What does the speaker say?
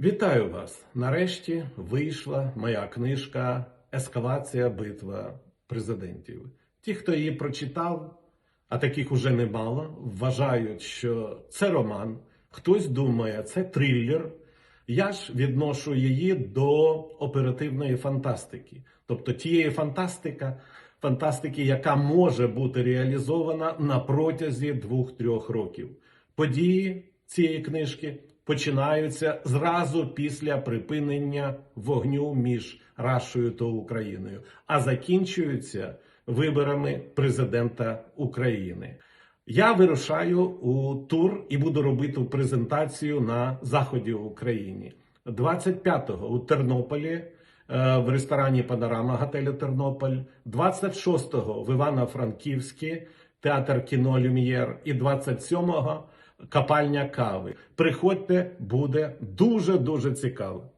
Вітаю вас! Нарешті вийшла моя книжка Ескалація битва президентів. Ті, хто її прочитав, а таких уже немало, вважають, що це роман. Хтось думає, це трилер. Я ж відношу її до оперативної фантастики, тобто тієї фантастика, фантастики, яка може бути реалізована на протязі двох-трьох років. Події цієї книжки починаються зразу після припинення вогню між Рашою та Україною, а закінчуються виборами президента України. Я вирушаю у тур і буду робити презентацію на заході України. 25-го у Тернополі е, в ресторані Панорама готелю Тернополь, 26-го в Івано-Франківській театр кіно Люм'єр і 27-го капальня кави. Приходьте, буде дуже дуже цікаво.